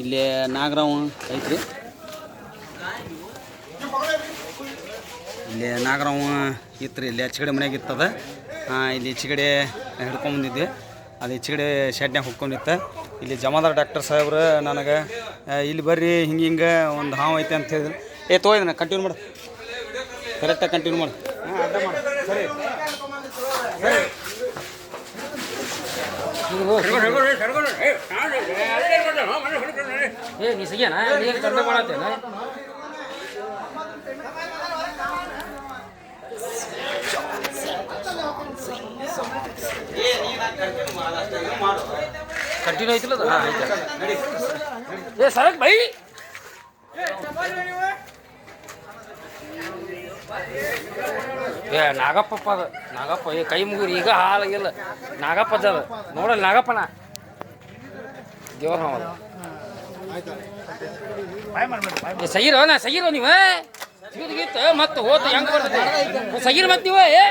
ಇಲ್ಲಿ ನಾಗರಾವ್ ಐತ್ರಿ. ಇಲ್ಲಿ ನಾಗರಾವ್ ಇತ್ತು ಇಲ್ಲಿ ಹೆಚ್ಚಗಡೆ ಮನೆಯಾಗ ಇತ್ತದ. ಇಲ್ಲಿ ಹೆಚ್ಚಗಡೆ ಹಿಡ್ಕೊಂಬಂದಿದ್ವಿ. ಅದು ಹೆಚ್ಚಿಗಡೆ ಶೆಡ್ನ್ಯಾಗ ಹೊಕ್ಕೊಂಡಿತ್ತು. ಇಲ್ಲಿ ಜಮಾದಾರ್ ಡಾಕ್ಟರ್ ಸಾಹೇಬ್ರು ನನಗೆ ಇಲ್ಲಿ ಬರ್ರಿ, ಹಿಂಗೆ ಹಿಂಗೆ ಒಂದು ಹಾವು ಐತೆ ಅಂತ ಹೇಳಿದ್ರು. ಏ ತೋ ಇದನ್ನ ಕಂಟಿನ್ಯೂ ಮಾಡು. ಕರೆಕ್ಟಾಗಿ ಕಂಟಿನ್ಯೂ ಮಾಡು. ಹಾಂ ಅಡ್ಡ ಮಾಡು. ಸರಿ. ಏ ನೀ ಕಂಟಿನ್ಯೂ ಐತಿಲ್ಲ. ಏ ಸರಕ್ ಬೈ ಏ ನಾಗಪ್ಪ ಅದು ನಾಗಪ್ಪ ಕೈ ಮುಗಿರಿ, ಈಗ ಹಾಲಾಗಿಲ್ಲ. ನಾಗಪ್ಪ ಅದ ನೋಡಲ್ಲ ನಾಗಪ್ಪನ. ದೇವ್ರ ಹಾವ ಅದು. ಏ, ಸಗಿರೋ ನಾ ಸಗಿರೋ ನೀವು? ಮತ್ತೆ ಹೋತ ಹೆಂಗ ಬರ್ತದೆ? ಸಗಿರ್ ಮತ್ತೆ ನೀವು? ಏ?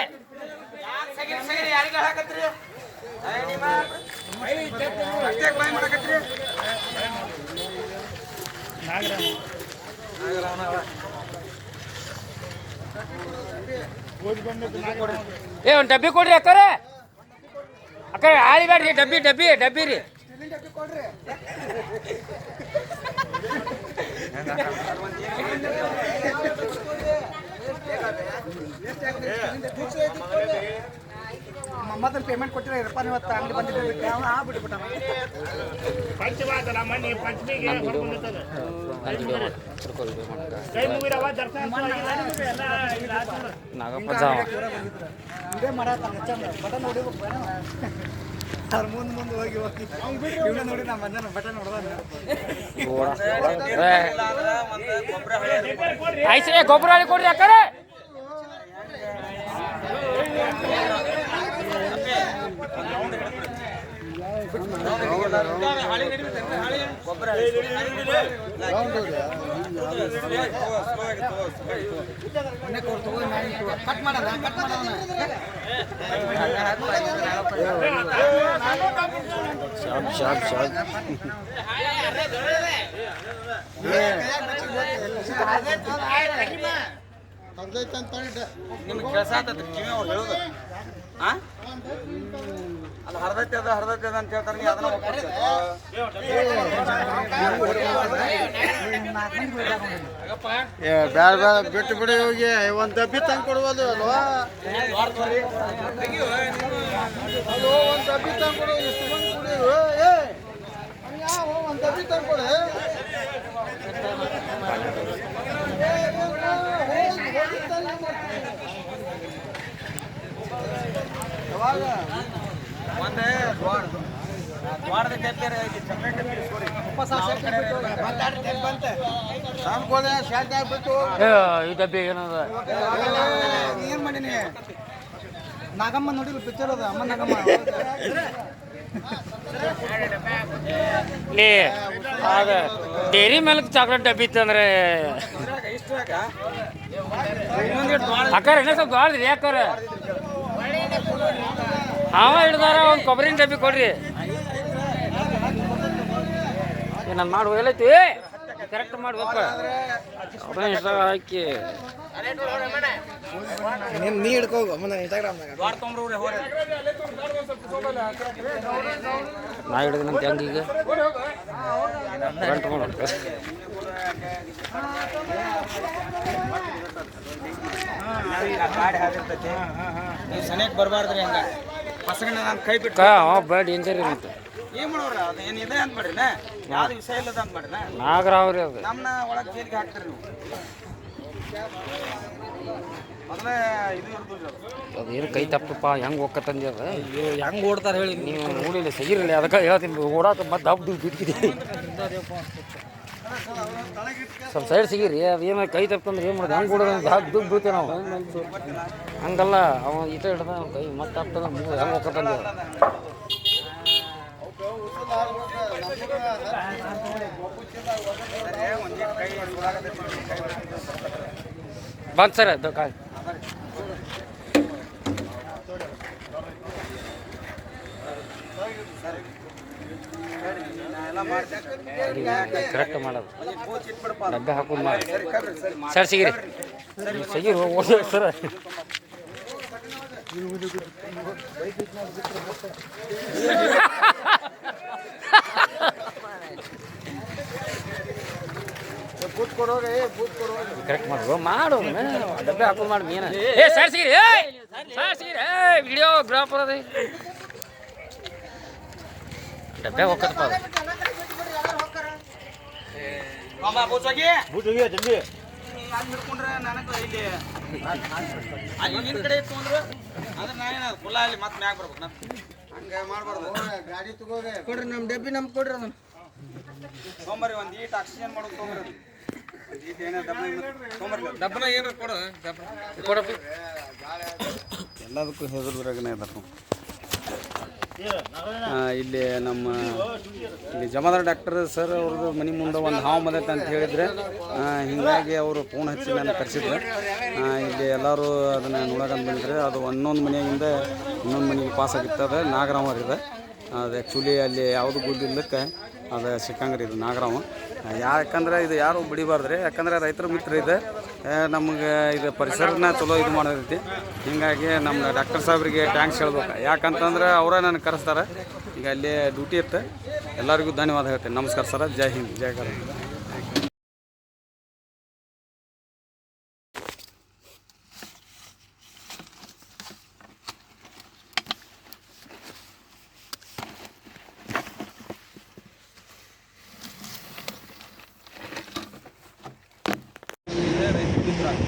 ಏ ಒಂದು ಡಬ್ಬಿ ಕೊಡ್ರಿ ಅಕ್ಕರೆ. ಅಕ್ಕರೆ ಆಳಿ ಬೇಡ್ರಿ ಡಬ್ಬಿ ಡಬ್ಬಿ ಡಬ್ಬಿ ರೀ. ಮೊದಲು ಪೇಮೆಂಟ್ ಕೊಟ್ಟಿರ ಇರಪ್ಪ ಇವತ್ತು ಅಂಗಡಿ ಬಂದಿದ್ದೆ ಅವನು ಆ ಬಿಟ್ಬಿಟ್ಟ ಪಂಚವಾದನ ಮನೆ ಪಂಚಮಿಗೆ ಹೊರಗೊಂಡಿರ್ತದೆ ಕೈ ಮುಗಿರವ ದರ್ಶನ ಎಲ್ಲ ಇಲ್ಲ ಆತಂದ್ರ. ನಾಗಪ್ಪ ಜಾವ ಇದೇ ಬಟನ್ ಅವ್ರ ಮುಂದೆ ಮುಂದೆ ಹೋಗಿ ಹೋಗಿ. ಇವನ್ನ ನೋಡಿ ನಮ್ಮ ಬಂದ ಬಟನ್ ಏ. ಗೊಬ್ಬರ ಕೊಡ್ರಿ ಅಕ್ಕರೆ. ಕಟ್ ಶಾಪ್ ಶಾಪ್ ನಿಮ್ಗೆ ಕೆಲಸ ಕೇಳ್ಸಾತೈತ್ರಿ ಕಿವಿ ಅವ್ರು ಹೇಳೋದು ಅದು ಹರ್ದೈತಿ ಅದ ಹರ್ದೈತಿ ಅದ ಅಂತ ಹೇಳ್ತಾರೆ ನೀ ಅದನ್ನ ಏ ಬ್ಯಾಡ ಬ್ಯಾಡ ಬಿಟ್ಟು ಬಿಡಿ ಹೋಗಿ. ಒಂದ್ ಡಬ್ಬಿ ತಂದು ಕೊಡ್ಬೋದು ಅಲ್ವಾ? ಒಂದು ಡಬ್ಬಿ ತಂದು ಕೊಡು ಎಷ್ಟು ಮಂದಿ ಕುಡಿಯೋದು ಏ ಯಾವ ಒಂದ್ ಡಬ್ಬಿ ತಂದು ಕೊಡು ಒಂದೇ ದ್ವಾರ ದ್ವಾರದ ಡಬ್ಬಿ ಐತಿ ಸಪ್ರೇಟ್ ಡಬ್ಬಿ ಇಸ್ಕೊಡಿ. ನಾವು ಕಡೆ ತಂದು ಕೊಡ ಶಾಂತಿ ಆಗ್ಬಿಟ್ಟು ಏ ಈ ಡಬ್ಬಿ ಏನದ? ಏನ್ ಮಾಡೀನಿ? ನಾಗಮ್ಮ ನೋಡಿಲ್ಲ ಪಿಕ್ಚರ್ ಅದ. ಅಮ್ಮ ನಾಗಮ್ಮ. ಲೇ ಅದ ಡೇರಿ ಚಾಕ್ಲೇಟ್ ಡಬ್ಬಿ ಇತ್ತಂದ್ರೆ ಅಕ್ಕಾರ ಇನ್ನೂ ಸ್ವಲ್ಪ ಯಾಕಾರ ಹಾವ ಹಿಡ್ದಾರ ಒಂದು ಕೊಬ್ಬರಿನ ಡಬ್ಬಿ ಕೊಡ್ರಿ. ನಾನು ಮಾಡುವ ಎಲ್ಲೈತಿ ಕರೆಕ್ಟ್ ಮಾಡ್ಬೇಕು. ಹಾಕಿ. ನೀ ಹಿಡ್ಕೋ ಇನ್ಸ್ಟಾಗ್ರಾಮ್ನಾಗ ಹಿಡಿದ ಹೆಂಗೀಗ ಗಾಡಿ ನೀವು ಸನಿಯಕ್ಕೆ ಬರಬಾರ್ದ್ರಿ ಹಂಗ. ಹಸಗಣ್ಣ ನಾನು ಕೈ ಬಿಟ್ಟು ಕಾ ಬ್ಯಾಡ್ ಇಂಜರಿ ಇರುತ್ತೆ ಏನ್ ಮಾಡೋರ ಅದು? ಏನು ಇದೆ ಅಂತ ಮಾಡ್ರಿನ ಯಾವ್ದು ವಿಷಯ ಇಲ್ಲದ ಅಂತ ಮಾಡ್ರಿನ ನಾಗರಾವ್ರಿ ಅದು. ನಮ್ಮನ್ನ ಒಳಗೆ ಜೈಲಿಗೆ ಹಾಕ್ತೀರಿ ನೀವು. ಮೊದಲೇ ಇದು ಇರ್ದಿಲ್ಲ ಅದು. ಅದೇನು ಕೈ ತಪ್ಪಪ್ಪ ಹೆಂಗೆ ಹೋಗ್ಕತ್ತಂದಿ ಅದ? ಹೆಂಗ್ ಓಡ್ತಾರೆ ಹೇಳಿ ನೀವು? ನೋಡಿಲ್ಲ ಸಿಗಿರಲಿ ಅದಕ್ಕೆ ಹೇಳ್ತೀನಿ ಓಡಾಕ ಮತ್ತೆ ಹಬ್ಬ ಬಿಟ್ಟಿದೆ ಸ್ವಲ್ಪ ಸೈಡ್ ಸಿಗಿರಿ ಅದು ಏನು ಕೈ ತಪ್ಪಂದ್ರೆ ಏನು ಮಾಡೋದು? ಹೆಂಗೆ ಓಡೋದು? ಅಂತ ಹಾಕಿ ದುಡ್ಡು ಬೀಳ್ತೇವೆ ನಾವು. ಹಂಗಲ್ಲ ಅವ ಈಟ ಹಿಡ್ದ ಕೈ ಮತ್ತೆ ಹತ್ತದ ಹೆಂಗೆ ಹೋಗ್ಕತ್ತಂದಿ ಅದ? ಬಂತು ಸರ್ ಅದು ಕಾಯ್ ಕರೆಕ್ಟ್ ಮಾಡೋದು. ಡಬ್ಬೆ ಹಾಕೊಂಡು ಮಾಡಿ. ಸರ್ ಸಿಗಿರಿ. ಸಿಗಿರಿ. ಹೋಗಿ ಸರ್ ಬೂತ್ ಕೊಡೋಗ ಏ ಬೂತ್ ಕೊಡೋಗ ಕರೆಕ್ಟ್ ಮಾಡು ಮಾಡು ಡಬ್ಬೆ ಹಾಕೋದು ಮಾಡಿ ಮೀನ ಏ ಸರ್ ಸಿಗಿರಿ ಏ ಸರ್ ಸಿಗಿರಿ ಏ ವಿಡಿಯೋ ಗ್ರಾಫ್ ಅದ ಡಬ್ಬೆ ಹೋಗತ್ತಪ್ಪ ಅದು ಮಾಮ ಬೋಚೋಗಿ ಬೂಟ್ ಹೋಗಿ ಜಲ್ದಿ ಅಲ್ಲಿ ಹಿಡ್ಕೊಂಡ್ರೆ ನನಗೆ ಇಲ್ಲಿ ಅಲ್ಲಿ ನಿನ್ನ ಕಡೆ ಇತ್ತು ಅಂದ್ರೆ ಅಂದ್ರೆ ನಾ ಏನಾದ್ರು ಕುಲ್ಲ ಅಲ್ಲಿ ಮತ್ತೆ ಮ್ಯಾಗ ಬರ್ಬೇಕು ನಾನು. ಹಂಗೆ ಮಾಡಬಾರ್ದು. ಗಾಡಿ ತಗೋಗ. ಕೊಡ್ರಿ ನಮ್ಮ ಡಬ್ಬಿ ನಮ್ಗೆ ಕೊಡ್ರಿ ಅದನ್ನ. ತೊಗೊಂಬರ್ರಿ ಒಂದು ಈಟ್ ಆಕ್ಸಿಜನ್ ಮಾಡೋದು ಏನೇ ಡಬ್ಬ ತೊಗೊಂಬರ್ರಿ ಡಬ್ಬನ ಏನಾರ ಕೊಡು ಕೊಡಪ್ಪ ಎಲ್ಲದಕ್ಕೂ ಹೆದರ್ದ್ರಾಗನೇ ಇದಾರೆ ಇಲ್ಲಿ ನಮ್ಮ, ಇಲ್ಲಿ ಜಮಾದಾರ್ ಡಾಕ್ಟರ್ ಸರ್ ಅವ್ರದ್ದು ಮನೆ ಮುಂದೆ ಒಂದು ಹಾವು ಬಂದೈತೆ ಅಂತ ಹೇಳಿದ್ರೆ ಹೀಗಾಗಿ ಅವರು ಫೋನ್ ಹಚ್ಚಿ ನಾನು ಕರೆಸಿದ್ರು. ಇಲ್ಲಿ ಎಲ್ಲರೂ ಅದನ್ನು ನೋಡೋಕಂತ ಬಂದಿದ್ರೆ ಅದು ಒಂದೊಂದು ಮನೆಯಿಂದ ಇನ್ನೊಂದು ಮನೆಗೆ ಪಾಸ್ ಆಗಿರ್ತದೆ. ಇದೆ. ಅದು ಆ್ಯಕ್ಚುಲಿ ಅಲ್ಲಿ ಯಾವುದು ಗುಡ್ಡಿಲ್ಲಕ್ಕೆ ಅದು ಸಿಕ್ಕಂಗ್ರಿ ಇದು ನಾಗರಾಮ ಯಾಕಂದ್ರೆ ಇದು ಯಾರು ಬಿಡಿಬಾರ್ದ್ರಿ? ಯಾಕಂದ್ರೆ ರೈತರ ಮಿತ್ರ ಇದೆ ನಮಗೆ ಇದು ಪರಿಸರನ ಚಲೋ ಇದು ಮಾಡೋದೈತಿ ಹಿಂಗಾಗಿ ನಮ್ಮ ಡಾಕ್ಟರ್ ಸಾಹೇಬ್ರಿಗೆ ಟ್ಯಾಂಕ್ಸ್ ಹೇಳ್ಬೇಕು. ಯಾಕಂತಂದ್ರೆ ಅವರೇ ನನಗೆ ಕರೆಸ್ತಾರೆ. ಈಗ ಅಲ್ಲಿ ಡ್ಯೂಟಿ ಇತ್ತು. ಎಲ್ಲರಿಗೂ ಧನ್ಯವಾದ ಹೇಳ್ತೇನೆ. ನಮಸ್ಕಾರ ಸರ್. ಜೈ ಹಿಂದ್. ಜೈ ಕರ್ನಾಟಕ ಹಿಂಗಾಗಿ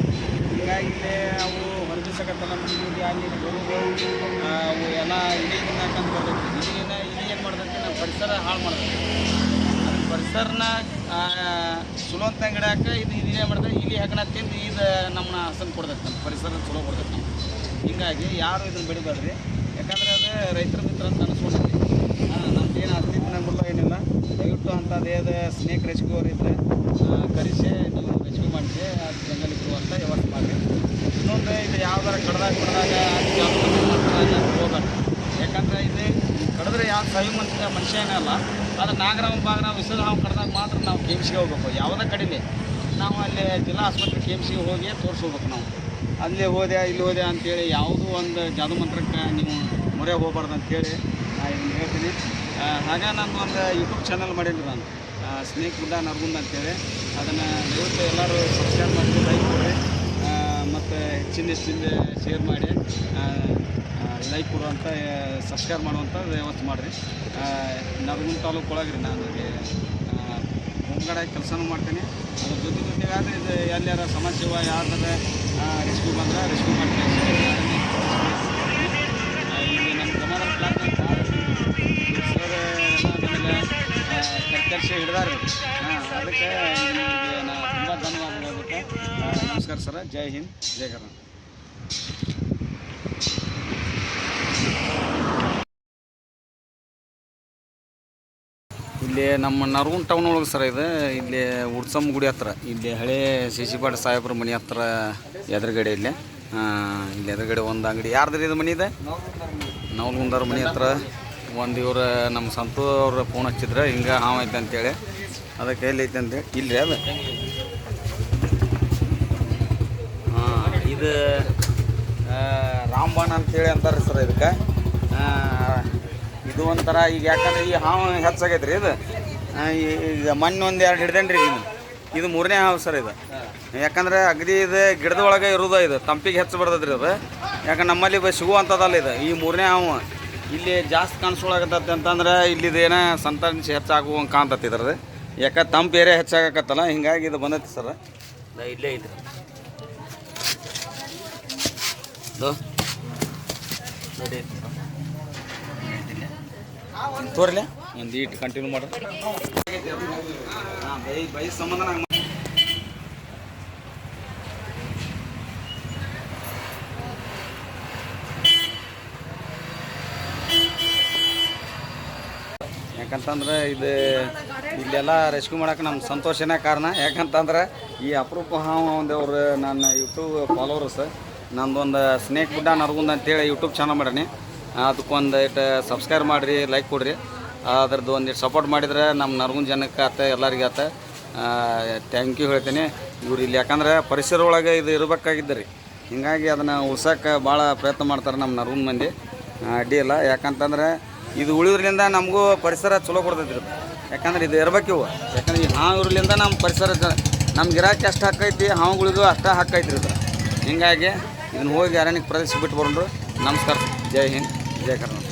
ಇಲ್ಲಿ ಅವು ಹೊರಬಿಸಕತ್ತಲ್ಲ ನಮ್ಮ ಅಲ್ಲಿ ಗರುಗಳು ಅವು ಎಲ್ಲ ಇಲಿ ತಿನ್ನಕಂತ ಬರ್ತೈತಿ. ಇಲಿನ ಇಲಿ ಏನು ಮಾಡ್ತೈತಿ? ನಮ್ಮ ಪರಿಸರ ಹಾಳು ಮಾಡ್ತೈತಿ. ಪರಿಸರನ ಆ, ಚಲೋ ಅಂತ ಗಿಡಾಕ ಇದು ಇದು ಏನು ಮಾಡ್ತೈತಿ ಇಲಿ ಹಾಕಣ ತಿಂದು ಇದು ನಮ್ಮನ್ನ ಹಸನ್ ಕೊಡ್ತೈತಿ ನಮ್ಮ ಪರಿಸರ ಚಲೋ ಕೊಡ್ತೈತಿ ಹೀಗಾಗಿ ಹಿಂಗಾಗಿ ಯಾರು ಇದನ್ನ ಬೆಳಿಬಾರ್ರಿ ಯಾಕಂದ್ರೆ ಅದು ರೈತರ ಮಿತ್ರ ಅಂತ ಅನಿಸ್ಕೊಂಡೈತಿ ನಮ್ದು ಏನು ಅಸ್ತಿತ್ವ ನಂಬಲ್ಲ ಏನಿಲ್ಲ. ದಯವಿಟ್ಟು ಅಂಥದ್ದು ಏದು ರೆಸ್ಕ್ಯೂರ್ ಇದ್ದರೆ ಕರೆಸಿ, ನೀವು ರೆಸ್ಕ್ಯೂ ಮಾಡಿಸಿ ಅದು ಜಂಗಲ್ ಇದ್ರು ಅಂತ ವ್ಯವಸ್ಥೆ ಮಾಡಿ. ಇನ್ನೊಂದು ಇದು ಯಾವ್ದಾರ ಕಡ್ದಾಗ ಕಡ್ದಾಗ ಹೋಗೋಣ ಯಾಕಂದರೆ ಇದು ಕಡಿದ್ರೆ ಯಾವ ಸಹಿ ಮನುಷ್ಯ ಮನುಷ್ಯ ಏನಲ್ಲ ಅದು ನಾಗರಾಮ ಭಾಗನ ಹಾವು ಕಡ್ದಾಗ ಮಾತ್ರ ನಾವು ಕೆ ಎಂ ಸಿಗೆ ಹೋಗ್ಬೇಕು. ಯಾವುದೇ ಕಡಿಮೆ ನಾವು ಅಲ್ಲಿ ಜಿಲ್ಲಾ ಆಸ್ಪತ್ರೆ ಕೆ ಎಂ ಸಿಗೆ ಹೋಗಿ ತೋರಿಸ್ಕೋಬೇಕು ನಾವು. ಅಲ್ಲಿ ಹೋದೆ ಇಲ್ಲಿ ಹೋದೆ ಅಂತೇಳಿ ಯಾವುದೂ ಒಂದು ಜಾದು ಮಂತ್ರಕ್ಕೆ ನೀವು ಮೊರೆ ಹೋಗ್ಬಾರ್ದು ಅಂತೇಳಿ ನಾನು ಹೇಳ್ತೀನಿ. ಹಾಗೆ ನಾನು ಒಂದು ಯೂಟ್ಯೂಬ್ ಚಾನಲ್ ಮಾಡಿದ್ರು ನಾನು. ಸ್ನೇಕ್ ಗುಡ್ಡ ನರ್ಗುಂದ ಅಂತೇಳಿ ಅದನ್ನು ದಯವಿಟ್ಟು ಎಲ್ಲರೂ ಸಬ್ಸ್ಕ್ರೈಬ್ ಮಾಡಿ ಲೈಕ್ ಕೊಡಿ ಮತ್ತು ಹೆಚ್ಚಿನ ಹೆಚ್ಚಿನ ಶೇರ್ ಮಾಡಿ ಲೈಕ್ ಕೊಡುವಂಥ ಸಬ್ಸ್ಕ್ರೈಬ್ ಮಾಡುವಂಥ ವ್ಯವಸ್ಥೆ ಮಾಡಿರಿ. ನರಗುಂದ ತಾಲೂಕು ಒಳಗೆ ರೀ ನಾನು ಮುಂಗಡೆ ಕೆಲಸನೂ ಮಾಡ್ತೀನಿ. ಅದ್ರ ಜೊತೆ ಜೊತೆಗೆ ಆದರೆ ಇದು ಎಲ್ಲಾರ ಸಮಸ್ಯೆ ಯಾರ್ದಾರ ರೆಸ್ಕ್ಯೂ ಬಂದರೆ ರೆಸ್ಕ್ಯೂ ನಮಸ್ಕಾರ ಸರ, ಜೈ ಹಿಂದ್, ಜೈ ಕರ್ನಾಟಕ. ಇಲ್ಲಿ ನಮ್ಮ ನರಗುಂದ ಟೌನ್ ಒಳಗೆ ಸರ್ ಇದು, ಇಲ್ಲಿ ಉಡ್ಸಮ್ ಗುಡಿ ಹತ್ರ. ಇಲ್ಲಿ ಹಳೆ ಶಶಿಪಾಠ ಸಾಹೇಬ್ರ ಮನೆ ಹತ್ರ ಎದುರುಗಡೆ ಇಲ್ಲಿ. ಇಲ್ಲಿ ಎದುರುಗಡೆ ಒಂದು ಅಂಗಡಿ. ಯಾರ್ದ್ರಿ ಇದು ಮನೆ ಇದೆ? ನವಲ್ಗುಂದವ್ರ ಮನೆ ಹತ್ರ. ಒಂದು ಇವ್ರು ನಮ್ಮ ಸಂತೂರ್ ಅವ್ರ ಫೋನ್ ಹಚ್ಚಿದ್ರೆ. ಹಿಂಗೆ ಹಾವು ಐತೆ ಅಂತೇಳಿ. ಅದಕ್ಕೆ ಎಲ್ಲಿ ಐತೆ ಅಂತೇಳಿ ಇಲ್ರಿ ಅದು? ಇದು ರಾಮಬಾಣ ಅಂತೇಳಿ ಅಂತಾರೆ ಸರ್ ಇದಕ್ಕೆ. ಇದು ಒಂಥರ ಈಗ ಯಾಕಂದ್ರೆ ಈ ಹಾವು ಹೆಚ್ಚಾಗೈತೆ ರೀ ಇದು ಈಗ ಮಣ್ಣು ಒಂದು ಎರಡು ಹಿಡ್ದೇನೆ ರೀ ಇದು ಇದು ಮೂರನೇ ಹಾವು ಸರ್ ಇದು. ಯಾಕಂದ್ರೆ ಅಗದಿ ಇದು ಗಿಡದ ಒಳಗೆ ಇರೋದು ಇದು. ತಂಪಿಗೆ ಹೆಚ್ಚು ಬರ್ತದ್ರಿ ಅದು. ಯಾಕಂದ್ರೆ ನಮ್ಮಲ್ಲಿ ಸಿಗುವಂಥದ್ದಲ್ಲ ಇದು, ಈ ಮೂರನೇ ಹಾವು. ಇಲ್ಲಿ ಜಾಸ್ತಿ ಕಾಣಿಸ್ಕೊಳಕತ್ತೈತೆ ಅಂತಂದ್ರೆ ಏನೋ ಸಂತಾನಿಸಿ ಹೆಚ್ಚಾಗುವಂಗೆ ಕಾಣ್ತೈತಿ ಇದ್ರದ್ದು. ಯಾಕೆ ತಂಪು ಏರಿಯಾ ಹೆಚ್ಚಾಗಕತ್ತಲ್ಲ ಹಿಂಗಾಗಿ ಇದು ಬಂದೈತಿ ಸರ್. ಇಲ್ಲೇ ಇದ್ರಿ ತೋರಿಲ್ಲ ನೋಡಿ. ಒಂದು ಇಟ್ಟು ಕಂಟಿನ್ಯೂ ಮಾಡ್ರಿ ಹಾಂ ಬೈ ಬೈ ಸಂಬಂಧ ಯಾಕಂತಂದ್ರೆ ಇದು ಇಲ್ಲೆಲ್ಲ ರೆಸ್ಕ್ಯೂ ಮಾಡಕ್ಕೆ ನಮ್ಮ ಸಂತೋಷನೇ ಕಾರಣ. ಯಾಕಂತಂದ್ರೆ ಈ ಅಪರೂಪ ಒಂದು ಅವ್ರು ನನ್ನ ಯೂಟ್ಯೂಬ್ ಫಾಲೋವರ್ಸ್ ನಂದೊಂದು ಸ್ನೇಕ್ ಗುಡ್ಡ ನರಗುಂದ ಅಂತೇಳಿ ಯೂಟ್ಯೂಬ್ ಚಾನಲ್ ಮಾಡೀನಿ. ಅದಕ್ಕೊಂದು ಇಟ್ಟು ಸಬ್ಸ್ಕ್ರೈಬ್ ಮಾಡಿರಿ ಲೈಕ್ ಕೊಡ್ರಿ. ಅದ್ರದ್ದು ಒಂದಿಷ್ಟು ಸಪೋರ್ಟ್ ಮಾಡಿದ್ರೆ ನಮ್ಮ ನರಗುಂದ ಜನಕ್ಕೆ ಆತ, ಎಲ್ಲರಿಗೆ ಆತ ಥ್ಯಾಂಕ್ ಯು ಹೇಳ್ತೀನಿ. ಇವ್ರು ಇಲ್ಲಿ ಯಾಕಂದ್ರೆ ಪರಿಸರ ಒಳಗೆ ಇದು ಇರಬೇಕಾಗಿದ್ದ ರೀ ಹೀಗಾಗಿ ಅದನ್ನು ಉಳ್ಸೋಕೆ ಭಾಳ ಪ್ರಯತ್ನ ಮಾಡ್ತಾರೆ ನಮ್ಮ ನರಗುಂದ ಮಂದಿ. ಅಡ್ಡಿ ಇಲ್ಲ. ಯಾಕಂತಂದ್ರೆ ಇದು ಉಳಿದ್ರಿಂದ ನಮಗೂ ಪರಿಸರ ಚಲೋ ಕೊಡ್ತೈತಿ ರೀ ಯಾಕಂದ್ರೆ ಇದು ಇರ್ಬೇಕು ಇವು. ಯಾಕಂದ್ರೆ ಈ ಹಾವು ಇರಲಿಂದ ನಮ್ಮ ಪರಿಸರ ನಮ್ಮ ಗಿರಾಕಿ ಅಷ್ಟು ಹಾಕೈತಿ ಹಾವುಗಳಿಗೂ ಅಷ್ಟು ಹಾಕೈತಿ ರೀ ಇದು. ಹಿಂಗಾಗಿ ಇದನ್ನ ಹೋಗಿ ಅರಣ್ಯಕ್ಕೆ ಪ್ರದೇಶ ಬಿಟ್ಟು ಬರೋಣ್ರು. ನಮಸ್ಕಾರ, ಜೈ ಹಿಂದ್, ಜೈ ಕರ್ನಾಟಕ.